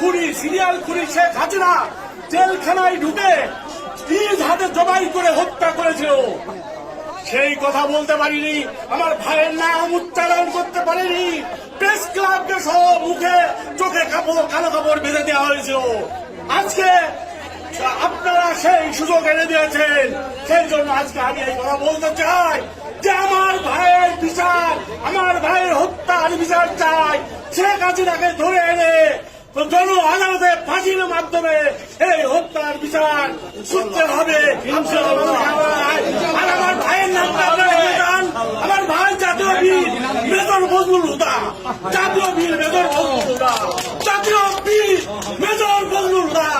খুনি, সিরিয়াল খুনি শেখ হাসিনা জেলখানায় ঢুকে নিজ হাতে জবাই করে হত্যা করেছিল সেই কথা বলতে পারিনি, আমার ভাইয়ের নাম উচ্চারণ করতে পারিনি। প্রেস ক্লাবকে সহ মুখে চোখে কাপড়, কালো কাপড় বেঁধে দেওয়া হয়েছিল আজকে আপনারা সেই সুযোগ এনে দিয়েছেন। সেই জন্য আজকে আমি এই কথা বলতে চাই যে আমার ভাইয়ের বিচার, আমার ভাইয়ের হত্যার বিচার চাই। শেখ হাসিনাকে ধরে এনে জন আদালতে ফাঁসির মাধ্যমে এই হত্যার বিচার শুনতে হবে। আমার ভাইয়ের যান। আমার ভাই জাতীয় বীর মেজর বজলুল হুদা। জাতীয় বীর মেজর বজলুল হুদা। জাতীয় বীর মেজর বজলুল হুদা।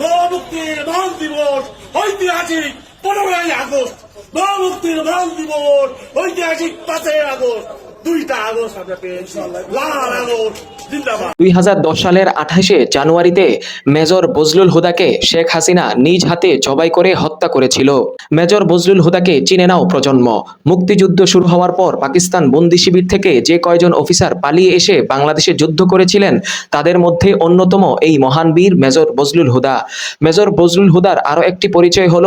গণমুক্তির মহান দিবস ঐতিহাসিক পনেরোই আগস্ট। গণমুক্তির মহান দিবস ঐতিহাসিক পাঁচই আগস্ট। দুই সালের আঠাশে জানুয়ারিতে মেজর বজলুল হুদাকে শেখ হাসিনা নিজ হাতে জবাই করে হত্যা করেছিল। মেজর বজলুল হুদাকে চিনে নাও প্রজন্ম। মুক্তিযুদ্ধ শুরু হওয়ার পর পাকিস্তান বন্দি শিবির থেকে যে কয়জন অফিসার পালিয়ে এসে বাংলাদেশে যুদ্ধ করেছিলেন, তাদের মধ্যে অন্যতম এই মহান বীর মেজর বজলুল হুদা। মেজর বজলুল হুদার আরও একটি পরিচয় হল,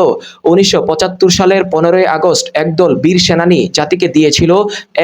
উনিশশো পঁচাত্তর সালের পনেরোই আগস্ট একদল বীর সেনানী জাতিকে দিয়েছিল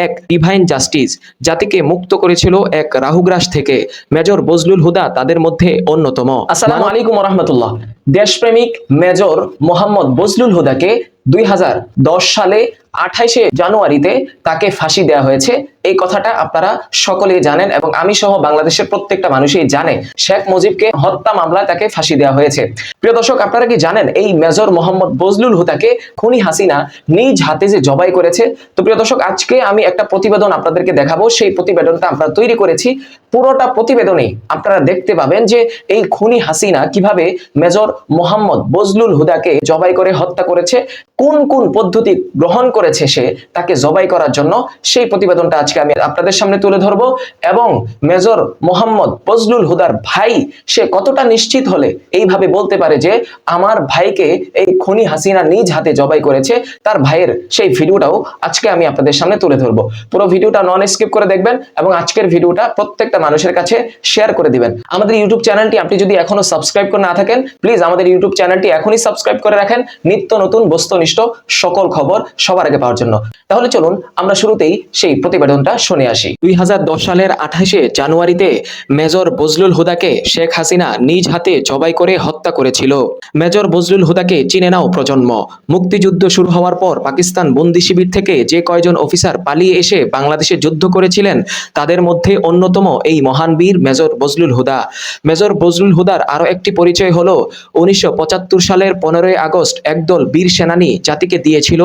এক ডিভাইন জাস্টিস জাতিকে মুক্ত করেছিল এক রাহুগ্রাস থেকে। মেজর বজলুল হুদা তাদের মধ্যে অন্যতম। আসসালাম আলাইকুম রহমতুল্লাহ দেশপ্রেমিক মেজর মোহাম্মদ বজলুল হুদাকে দুই হাজার দশ সালে আঠাইশে জানুয়ারিতে তাকে ফাঁসি দেওয়া হয়েছে। এই কথাটা আপনারা সকলেই জানেন এবং আমি সহ বাংলাদেশের প্রত্যেকটা মানুষই জানে, শেখ মুজিবকে হত্যা মামলায় তাকে ফাঁসি দেওয়া হয়েছে। প্রিয় দর্শক, আপনারা কি জানেন এই মেজর মোহাম্মদ বজলুল হুদাকে খুনি হাসিনা নিজ হাতে যে জবাই করেছে? তো প্রিয় দর্শক, আজকে আমি একটা প্রতিবেদন আপনাদেরকে দেখাবো। সেই প্রতিবেদনটা আমরা তৈরি করেছি। পুরোটা প্রতিবেদনে আপনারা দেখতে পাবেন যে এই খুনি হাসিনা কীভাবে মেজর মোহাম্মদ বজলুল হুদাকে জবাই করে হত্যা করেছে, কোন কোন পদ্ধতি গ্রহণ করেছে সে, তাকে জবাই করার জন্য সেই প্রতিবেদনটা আজকে আমি আপনাদের সামনে তুলে ধরবো এবং মেজর মোহাম্মদ বজলুল হুদার ভাই, সে কতটা নিশ্চিত হলে এইভাবে বলতে পারে যে আমার ভাইকে এই খুনি হাসিনা নিজ হাতে জবাই করেছে, তার ভাইয়ের সেই ভিডিওটাও আজকে আমি আপনাদের সামনে তুলে ধরবো। পুরো ভিডিওটা নন স্কিপ করে দেখবেন এবং আজকের ভিডিওটা প্রত্যেকটা মানুষের কাছে শেয়ার করে দিবেন। আমাদের ইউটিউব চ্যানেলটি আপনি যদি এখনও সাবস্ক্রাইব করে না থাকেন প্লিজ আমাদের ইউটিউব চ্যানেলটি এখনই সাবস্ক্রাইব করে রাখেন। নিত্য নতুন বস্তুনিষ্ঠ সকল খবর সবার আগে পাওয়ার জন্য। তাহলে চলুন, আমরা শুরুতেই সেই প্রতিবেদনটা শুনে আসি। দুই সালের আঠাশে জানুয়ারিতে মেজর বজলুল হুদাকে শেখ হাসিনা নিজ হাতে জবাই করে হত্যা করেছিল। মেজর বজলুল হুদাকে চিনে নাও প্রজন্ম। মুক্তিযুদ্ধ শুরু হওয়ার পর পাকিস্তান বন্দি শিবির থেকে যে কয়জন অফিসার পালিয়ে এসে বাংলাদেশে যুদ্ধ করেছিলেন, তাদের মধ্যে অন্যতম এই মহান বীর মেজর বজলুল হুদা। মেজর বজলুল হুদার আরও একটি পরিচয় হলো, উনিশশো সালের পনেরোই আগস্ট একদল বীর সেনানী জাতিকে দিয়েছিল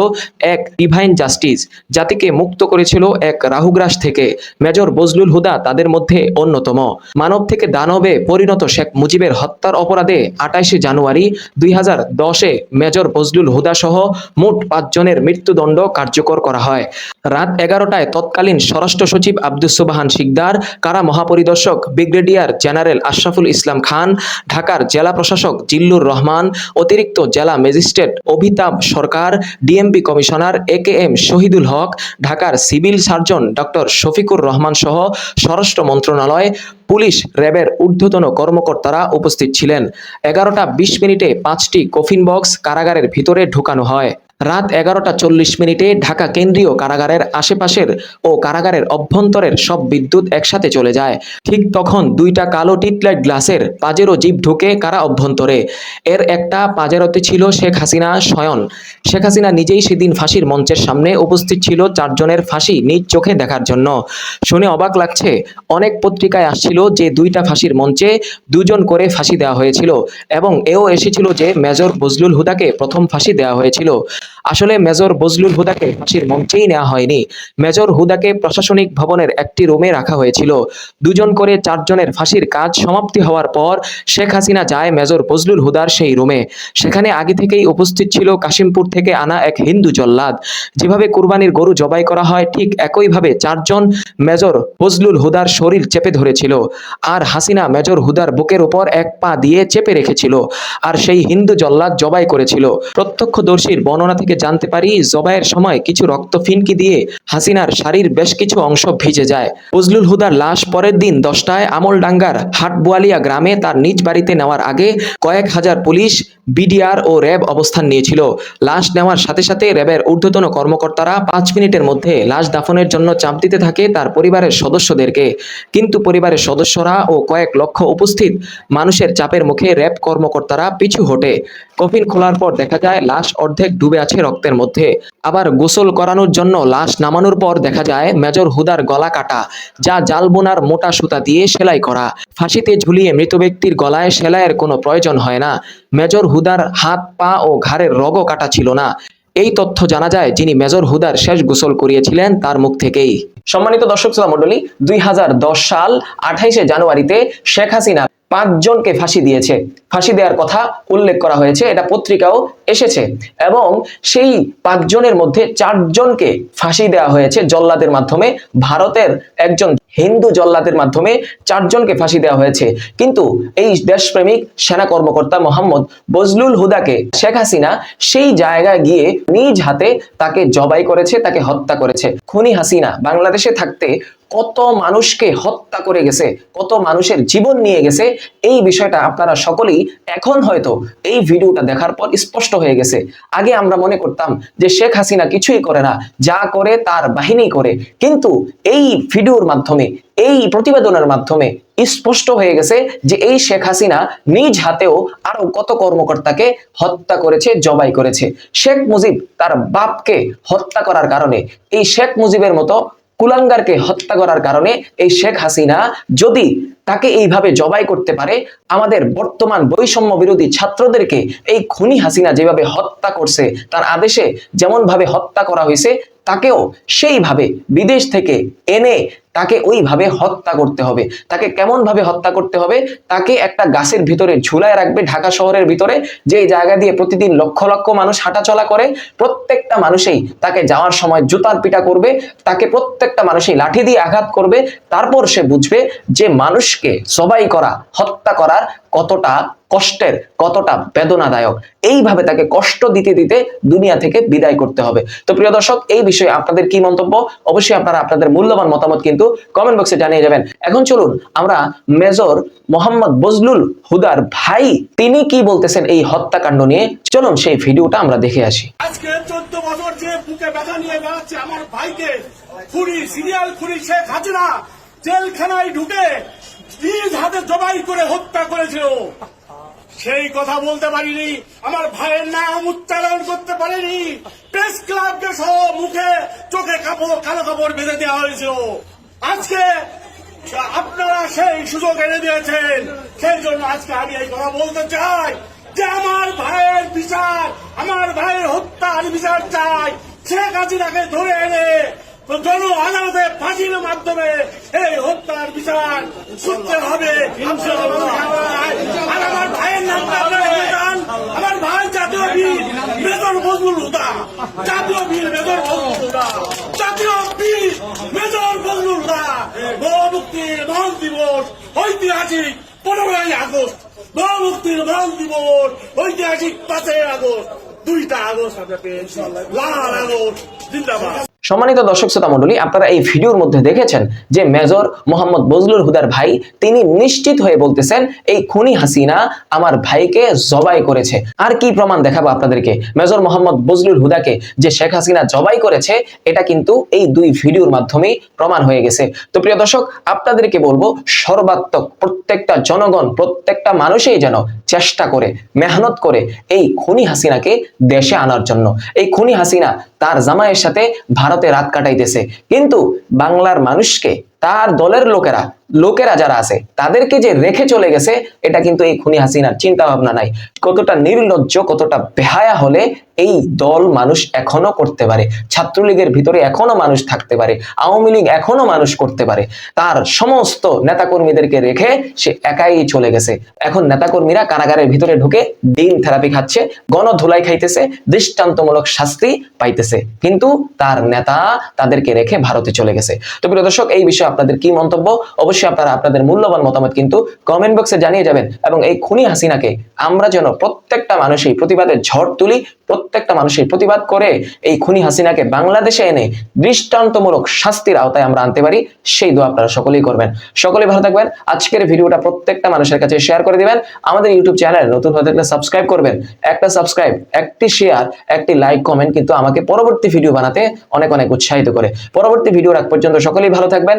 এক ডিভাইন জাস্টিস, জাতিকে মুক্ত করেছিল এক রাহুগ্রাস থেকে মেজর বজলুল হুদা তাদের মধ্যে অন্যতম। মানব থেকে দানবে পরিণত শেখ মুজিবের হত্যার অপরাধে আঠাইশে জানুয়ারি দুই হাজার দশে মেজর বজলুল হুদা সহ মোট পাঁচজনের মৃত্যুদণ্ড কার্যকর করা হয়। রাত এগারোটায় তৎকালীন স্বরাষ্ট্র সচিব আব্দুস সুবাহান শিকদার, কারা মহাপরিদর্শক, ব্রিগেডিয়ার জেনারেল আশরাফুল ইসলাম খান, ঢাকার জেলা প্রশাসক জিল্লুর রহমান, অতিরিক্ত জেলা magistrate Abhitabh Sarkar, DMP commissioner A K M Shahidul Haque, ঢাকার civil surgeon doctor Shafiqur Rahman সহ স্বরাষ্ট্র মন্ত্রণালয়, পুলিশ, র্যাবের ঊর্ধ্বতন কর্মকর্তারা উপস্থিত ছিলেন। এগারোটা বিশ মিনিটে পাঁচটি কফিন বক্স কারাগারের ভিতরে ঢোকানো হয়। রাত এগারোটা চল্লিশ মিনিটে ঢাকা কেন্দ্রীয় কারাগারের আশেপাশের ও কারাগারের অভ্যন্তরের সব বিদ্যুৎ একসাথে চলে যায়। ঠিক তখন দুইটা কালো টিটলাইট গ্লাসের পাজেরো জিপ ঢুকে কারা অভ্যন্তরে। এর একটা পাজেরোতে ছিল শেখ হাসিনা শয়ন শেখ হাসিনা নিজেই সেদিন ফাঁসির মঞ্চের সামনে উপস্থিত ছিল চারজনের ফাঁসি নিজ চোখে দেখার জন্য। শুনে অবাক লাগছে, অনেক পত্রিকায় আসছিল যে দুইটা ফাঁসির মঞ্চে দুজন করে ফাঁসি দেওয়া হয়েছিল এবং এও এসেছিল যে মেজর বজলুল হুদাকে প্রথম ফাঁসি দেওয়া হয়েছিল। আসলে মেজর বজলুল হুদাকে ফাঁসির মঞ্চেই নেওয়া হয়নি। মেজর হুদাকে প্রশাসনিক ভবনের একটি রুমে রাখা হয়েছিল। দুজন করে চারজনের ফাঁসির কাজ সমাপ্তি হওয়ার পর শেখ হাসিনা যায় মেজর বজলুল হুদার সেই রুমে। সেখানে আগে থেকেই উপস্থিত ছিল কাশিমপুর থেকে আনা এক হিন্দু জল্লাদ। যেভাবে কুরবানির গরু জবাই করা হয়, ঠিক একইভাবে চারজন মেজর বজলুল হুদার শরীর চেপে ধরেছিল। আর হাসিনা মেজর হুদার বুকের উপর এক পা দিয়ে চেপে রেখেছিল। আর সেই হিন্দু জল্লাদ জবাই করেছিল। প্রত্যক্ষদর্শীর বর্ণনা থেকে জানতে পারি, জবাইয়ের সময় কিছু রক্ত ফিনকি দিয়ে হাসিনার শাড়ির বেশ কিছু অংশ ভিজে যায়। ফজলুল হুদার লাশ পরের দিন দশটায় আমল ডাঙ্গার হাটবোয়ালিয়া গ্রামে তার নিজ বাড়িতে নেওয়ার আগে কয়েক হাজার পুলিশ বিডিআর ও র্যাব অবস্থান নিয়েছিল। লাশ নেওয়ার সাথে সাথে র্যাবের ঊর্ধ্বতন কর্মকর্তারা পাঁচ মিনিটের মধ্যে লাশ দাফনের জন্য চাপ দিতে থাকে তার পরিবারের সদস্যদেরকে। কিন্তু পরিবারের সদস্যরা ও কয়েক লক্ষ উপস্থিত মানুষের চাপের মুখে র্যাব কর্মকর্তারা পিছু হটে। কফিন খোলার পর দেখা যায়, লাশ অর্ধেক ডুবে আছে রক্তের মধ্যে। আবার গোসল করানোর জন্য লাশ নামানোর পর দেখা যায়, মেজর হুদার গলা কাটা, যা জালবোনার মোটা সুতা দিয়ে সেলাই করা। ফাঁসিতে ঝুলিয়ে মৃত ব্যক্তির গলায় সেলাইয়ের কোনো প্রয়োজন হয় না। মেজর হুদার হাত, পা ও ঘাড়ের রগও কাটা ছিল না। এই তথ্য জানা যায় যিনি মেজর হুদার শেষ গোসল করিয়েছিলেন তার মুখ থেকেই। সম্মানিত দর্শক শ্রোতা মণ্ডলী, দুই সাল আঠাইশে জানুয়ারিতে শেখ হাসিনা পাঁচজনকে ফাঁসি দিয়েছে। ফাঁসি দেওয়ার কথা উল্লেখ করা হয়েছে, এটা পত্রিকাও এসেছে। এবং সেই পাঁচজনের মধ্যে চারজনকে ফাঁসি দেওয়া হয়েছে জল্লাদের মাধ্যমে। ভারতের একজন হিন্দু জল্লাদের মাধ্যমে চারজনকে ফাঁসি দেওয়া হয়েছে। কিন্তু এই দেশপ্রেমিক সেনা কর্মকর্তা মোহাম্মদ বজলুল হুদাকে শেখ হাসিনা সেই জায়গায় গিয়ে নিজ হাতে তাকে জবাই করেছে, তাকে হত্যা করেছে। খুনি হাসিনা বাংলাদেশে থাকতে কত মানুষকে হত্যা করে গেছে, কত মানুষের জীবন নিয়ে গেছে, এই বিষয়টা আপনারা সকলেই এখন হয়তো এই ভিডিওটা দেখার পর স্পষ্ট হয়ে গেছে। আগে আমরা মনে করতাম যে শেখ হাসিনা কিছুই করে না, যা করে তার বাহিনী করে। কিন্তু এই ভিডিওর মাধ্যমে, এই প্রতিবেদনের মাধ্যমে স্পষ্ট হয়ে গেছে যে এই শেখ হাসিনা নিজ হাতেও আরও কত কর্মকর্তাকে হত্যা করেছে, জবাই করেছে। শেখ মুজিব তার বাপকে হত্যা করার কারণে, এই শেখ মুজিবের মতো কুলাঙ্গারকে হত্যা করার কারণে এই শেখ হাসিনা যদি তাকে এইভাবে জবাই করতে পারে, আমাদের বর্তমান বৈষম্য বিরোধী ছাত্রদেরকে এই খুনি হাসিনা যেভাবে হত্যা করছে, তার আদেশে যেমন ভাবে হত্যা করা হয়েছে তাকেও সেইভাবে বিদেশ থেকে এনে তাকে ওইভাবে হত্যা করতে হবে। তাকে কেমন ভাবে হত্যা করতে হবে? তাকে একটা গাছের ভিতরে ঝুলায় রাখবে, ঢাকা শহরের ভিতরে যে জায়গা দিয়ে প্রতিদিন লক্ষ লক্ষ মানুষ হাঁটাচলা করে, প্রত্যেকটা মানুষেই তাকে যাওয়ার সময় জুতার পিটা করবে, তাকে প্রত্যেকটা মানুষই লাঠি দিয়ে আঘাত করবে, তারপর সে বুঝবে যে মানুষকে সবাই করা, হত্যা করার কতটা কষ্টের কতটা বেদনাদায়ক। এইভাবে তাকে কষ্ট দিতে দিতে দুনিয়া থেকে বিদায় করতে হবে। তো প্রিয় দর্শক, এই বিষয়ে আপনাদের কি মন্তব্য? অবশ্যই আপনারা আপনাদের মূল্যবান মতামত কিন্তু কমেন্ট বক্সে জানিয়ে যাবেন এখন চলুন আমরা মেজর মোহাম্মদ বজলুল হুদার ভাই, তিনি কি বলতেছেন এই হত্যাকাণ্ড নিয়ে? চলুন সেই ভিডিওটা আমরা দেখে আসি। আজকে চোদ্দ বছর যে বুকে ব্যথা নিয়ে বেড়াচ্ছে আমার ভাইকে সিরিয়াল জেলখানায় ঢুকে নিজ হাতে জবাই করে হত্যা করেছিল। সেই কথা বলতে পারিনি। আমার ভাইয়ের নাম উচ্চারণ করতে পারিনি। প্রেস ক্লাবকে সহ মুখে চোখে কাপড়, কালো কাপড় বেঁধে দেওয়া হয়েছিল। আজকে আপনারা সেই সুযোগ এনে দিয়েছেন। সেই জন্য আজকে আমি এই কথা বলতে চাই যে আমার ভাইয়ের বিচার, আমার ভাইয়ের হত্যার বিচার চাই। সে শেখ হাসিনাকে ধরে এনে জন আদালতে ফাঁসির মাধ্যমে এই হত্যার বিচার করতে হবে। আর আমার ভাইয়ের আপনারা আমার ভাই জাতীয় বীর, মেজর হুদা। জাতীয় বীর, মেজর হুদা। জাতীয় বীর, মেজর হুদা। মহান দিবস ঐতিহাসিক পনেরোই আগস্ট। গণমুক্তির মহান দিবস ঐতিহাসিক পাঁচই আগস্ট। দুইটা আগস্ট আমরা পেয়েছি। লাল আগস্ট, জিন্দাবাদ। সম্মানিত দর্শক শ্রোতা মণ্ডলী, আপনারা এই ভিডিওর মধ্যে দেখেছেন যে মেজর মোহাম্মদ বজলুর হুদার ভাই, তিনি নিশ্চিত হয়ে বলতেছেন, এই খুনি হাসিনা আমার ভাইকে জবাই করেছে। আর কি প্রমাণ দেখাবো আপনাদেরকে? মেজর মোহাম্মদ বজলুল হুদাকে যে শেখ হাসিনা জবাই করেছে, এটা কিন্তু এই দুই ভিডিওর মাধ্যমেই প্রমাণ হয়ে গেছে। তো প্রিয় দর্শক, আপনাদেরকে বলব, সর্বাত্মক প্রত্যেকটা জনগণ, প্রত্যেকটা মানুষই যেন চেষ্টা করে, মেহনত করে এই খুনি হাসিনাকে দেশে আনার জন্য। এই খুনি হাসিনা তার জামাইয়ের সাথে ভারতে রাত কাটাইতেছে। কিন্তু বাংলার মানুষকে তার দলের লোকেরা লোকেরা যারা আছে, তাদেরকে যে রেখে চলে গেছে, এটা কিন্তু এই খুনি হাসিনার চিন্তা ভাবনা নাই। কতটা নির্লজ্জ, কতটা বেহায়া হলে এই দল মানুষ এখনও করতে পারে। ছাত্রলীগের ভিতরে এখনও মানুষ থাকতে পারে। আওয়ামী লীগ এখনও মানুষ করতে পারে। তার সমস্ত নেতাকর্মীদেরকে রেখে সে একাই চলে গেছে। এখন নেতাকর্মীরা কারাগারের ভিতরে ঢুকে দিন থেরাপি খাচ্ছে, গণধুলাই খাইতেছে, দৃষ্টান্তমূলক শাস্তি পাইতেছে। কিন্তু তার নেতা তাদেরকে রেখে ভারতে চলে গেছে। তো প্রিয় দর্শক, এই বিষয়ে আপনাদের কি মন্তব্য, অবশ্যই আপনারা আপনাদের মূল্যবান মতামত কিন্তু কমেন্ট বক্সে জানিয়ে যাবেন এবং এই খুনি হাসিনাকে আমরা যেন প্রত্যেকটা মানুষই প্রতিবাদের ঝড় তুলি, প্রত্যেকটা মানুষই প্রতিবাদ করে এই খুনি হাসিনাকে বাংলাদেশে এনে দৃষ্টান্তমূলক শাস্তির আওতায় আমরা আনতে পারি, সেই দোয়া আপনারা সকলেই করবেন। সকলেই ভালো থাকবেন, আজকের ভিডিওটা প্রত্যেকটা মানুষের কাছে শেয়ার করে দিবেন, আমাদের ইউটিউব চ্যানেল নতুন হয়ে থাকলে সাবস্ক্রাইব করবেন। একটা সাবস্ক্রাইব একটি শেয়ার একটি লাইক কমেন্ট কিন্তু আমাকে পরবর্তী ভিডিও বানাতে অনেক অনেক উৎসাহিত করে। পরবর্তী ভিডিও রাখ পর্যন্ত সকলেই ভালো থাকবেন